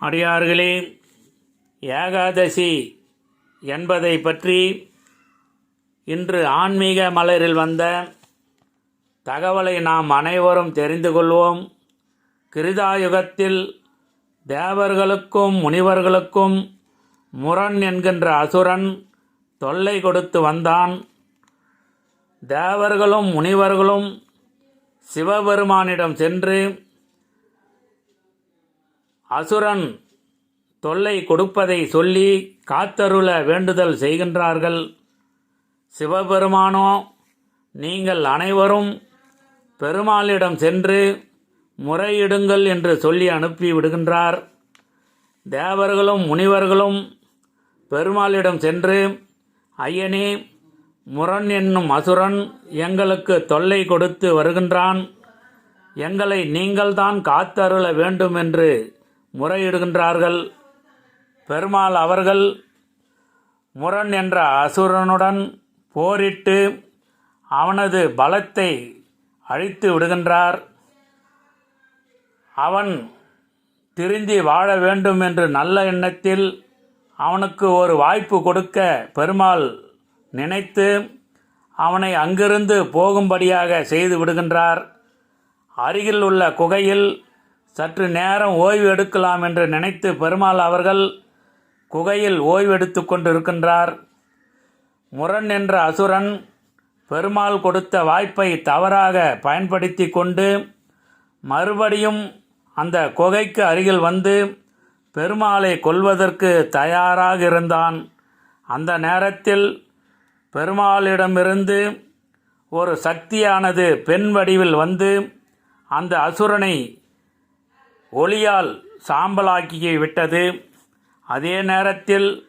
அடியார்களே ஏகாதசி என்பதை பற்றி இன்று ஆன்மீக மலரில் வந்த தகவலை நாம் அனைவரும் தெரிந்து கொள்வோம். கிருதாயுகத்தில் தேவர்களுக்கும் முனிவர்களுக்கும் முரண் என்கின்ற அசுரன் தொல்லை கொடுத்து வந்தான். தேவர்களும் முனிவர்களும் சிவபெருமானிடம் சென்று அசுரன் தொல்லை கொடுப்பதை சொல்லி காத்தருள வேண்டுதல் செய்கின்றார்கள். சிவபெருமானோ நீங்கள் அனைவரும் பெருமாளிடம் சென்று முறையிடுங்கள் என்று சொல்லி அனுப்பி விடுகின்றார். தேவர்களும் முனிவர்களும் பெருமாளிடம் சென்று ஐயனே முரண் என்னும் அசுரன் எங்களுக்கு தொல்லை கொடுத்து வருகின்றான். எங்களை நீங்கள்தான் காத்தருள வேண்டும் என்று முறையிடுகின்றார்கள். பெருமாள் அவர்கள் முரண் என்ற அசுரனுடன் போரிட்டு அவனது பலத்தை அழித்து விடுகின்றார். அவன் திருந்தி வாழ வேண்டும் என்று நல்ல எண்ணத்தில் அவனுக்கு ஒரு வாய்ப்பு கொடுக்க பெருமாள் நினைத்து அவனை அங்கிருந்து போகும்படியாக செய்து விடுகின்றார். அருகில் உள்ள குகையில் சற்று நேரம் ஓய்வு எடுக்கலாம் என்று நினைத்து பெருமாள் அவர்கள் குகையில் ஓய்வு எடுத்து கொண்டிருக்கின்றார். முரண் என்ற அசுரன் பெருமாள் கொடுத்த வாய்ப்பை தவறாக பயன்படுத்தி கொண்டு மறுபடியும் அந்த குகைக்கு அருகில் வந்து பெருமாளை கொல்வதற்கு தயாராக இருந்தான். அந்த நேரத்தில் பெருமாளிடமிருந்து ஒரு சக்தியானது பெண் வடிவில் வந்து அந்த அசுரனை ஒளியால் சாம்பலாக்கி விட்டது. அதே நேரத்தில்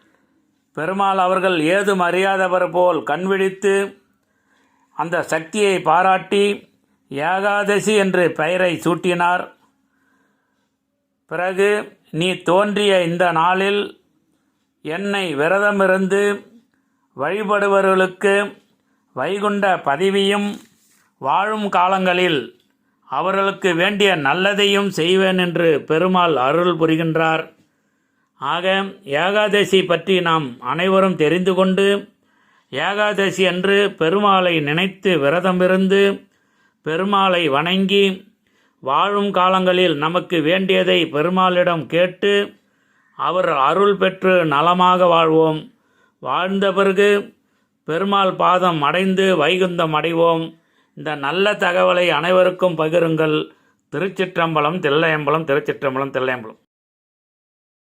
பெருமாள் அவர்கள் ஏதும் அறியாதவர் போல் கண்விழித்து அந்த சக்தியை பாராட்டி ஏகாதசி என்று பெயரை சூட்டினார். பிறகு நீ தோன்றிய இந்த நாளில் என்னை விரதமிருந்து வழிபடுபவர்களுக்கு வைகுண்ட பதவியும் வாழும் காலங்களில் அவர்களுக்கு வேண்டிய நல்லதையும் செய்வேன் என்று பெருமாள் அருள் புரிகின்றார். ஆக ஏகாதசி பற்றி நாம் அனைவரும் தெரிந்து கொண்டு ஏகாதசி அன்று பெருமாளை நினைத்து விரதமிருந்து பெருமாளை வணங்கி வாழும் காலங்களில் நமக்கு வேண்டியதை பெருமாளிடம் கேட்டு அவர் அருள் பெற்று நலமாக வாழ்வோம். வாழ்ந்த பிறகு பெருமாள் பாதம் அடைந்து வைகுந்தம் அடைவோம். இந்த நல்ல தகவலை அனைவருக்கும் பகிருங்கள். திருச்சிற்றம்பலம் தில்லையம்பலம் திருச்சிற்றம்பலம் தில்லையம்பலம்.